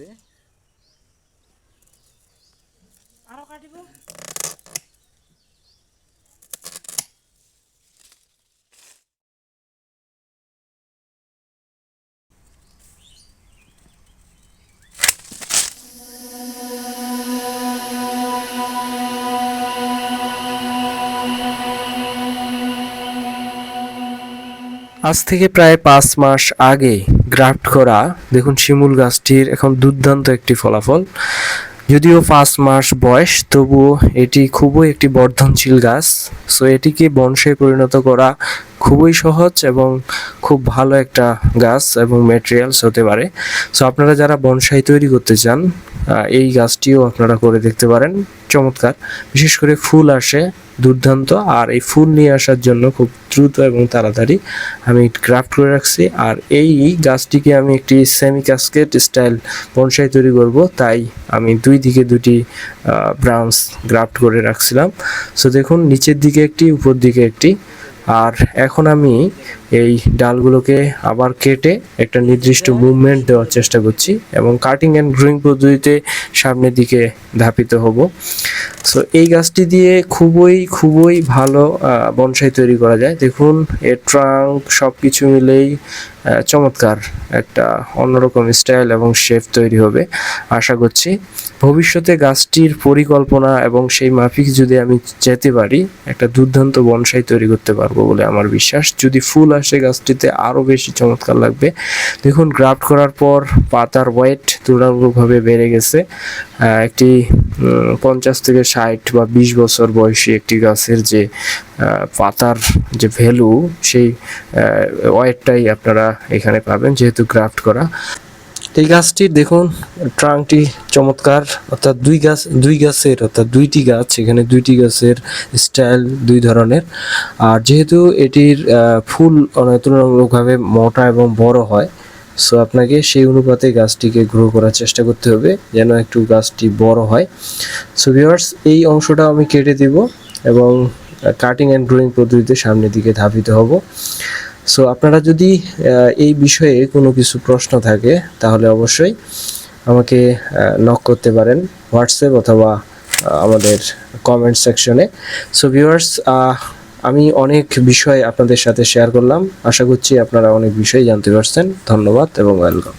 হবে। আরও কাটিব। আজ থেকে প্রায় পাঁচ মাস আগে গ্রাফট করা, দেখুন শিমুল গাছটির এখন দুর্দান্ত একটি ফলাফল। যদিও পাঁচ মাস বয়স, তবুও এটি খুবই একটি বর্ধনশীল গাছ। সো এটিকে বংশে পরিণত করা খুবই সহজ এবং খুব ভালো একটা গাছ এবং ম্যাটেরিয়ালস হতে পারে। সো আপনারা যারা বনসাই তৈরি করতে চান এই গাছটিও আপনারা করে দেখতে পারেন। চমৎকার। বিশেষ করে ফুল আসে, দুর্দান্ত। আর এই ফুল নিয়ে আসার জন্য খুব দ্রুত এবং তাড়াতাড়ি আমি ক্রাফট করে রাখছি। আর এই গাছটিকে আমি একটি সেমি কাস্কেট স্টাইল বনসাই তৈরি করব। তাই আমি দুই দিকে দুটি ব্রাউন্স গ্রাফট করে রাখছিলাম। সো দেখুন, নিচের দিকে একটি, উপর দিকে একটি। আর এখন আমি এই ডালগুলোকে আবার কেটে একটা নির্দিষ্ট মুভমেন্ট দেওয়ার চেষ্টা করছি এবং কাটিং অ্যান্ড গ্রোয়িং পদ্ধতিতে সামনের দিকে ধাপিত হব। সো এই গাছটি দিয়ে খুবই খুবই ভালো বনসাই তৈরি করা যায়। দেখুন, এর ট্রাঙ্ক সব কিছু মিলেই চমৎকার একটা অন্যরকম স্টাইল এবং শেপ তৈরি হবে। আশা করছি ভবিষ্যতে গাছটির পরিকল্পনা এবং সেই মাফিক যদি আমি যেতে পারি, একটা দুর্দান্ত বনসাই তৈরি করতে পারব বলে আমার বিশ্বাস। যদি ফুল আসে গাছটিতে, আরও বেশি চমৎকার লাগবে। দেখুন গ্রাফট করার পর পাতার ওয়েট তুলনামূলকভাবে বেড়ে গেছে। একটি পঞ্চাশ থেকে ষাট বা বিশ বছর বয়সী একটি গাছের যে পাতার যে ভ্যালু সেই ওয়েটটাই আপনারা এখানে পাবেন যেহেতু গ্রাফট করা। এই গাছটির দেখুন, ট্রাঙ্কটি চমৎকার, অর্থাৎ দুই গাছ, দুই গাছের, অর্থাৎ দুইটি গাছ, এখানে দুইটি গাছের স্টাইল দুই ধরনের। আর যেহেতু এটির ফুল তুলনামূলকভাবে মোটা এবং বড় হয় সো আপনাকে সেই অনুপাতে গাছটিকে গ্রো করার চেষ্টা করতে হবে, যেন একটু গাছটি বড় হয়। সো ভিওয়ার্স এই অংশটা আমি কেটে দিব এবং কাটিং অ্যান্ড গ্রোয়িং পদ্ধতিতে সামনের দিকে ধাবিত হব। সো আপনারা যদি এই বিষয়ে কোনো কিছু প্রশ্ন থাকে, তাহলে অবশ্যই আমাকে নক করতে পারেন হোয়াটসঅ্যাপ অথবা আমাদের কমেন্ট সেকশনে সো ভিউয়ার্স আমি অনেক বিষয় আপনাদের সাথে শেয়ার করলাম। আশা করছি আপনারা অনেক বিষয় জানতে পারছেন। ধন্যবাদ এবং ওয়েলকাম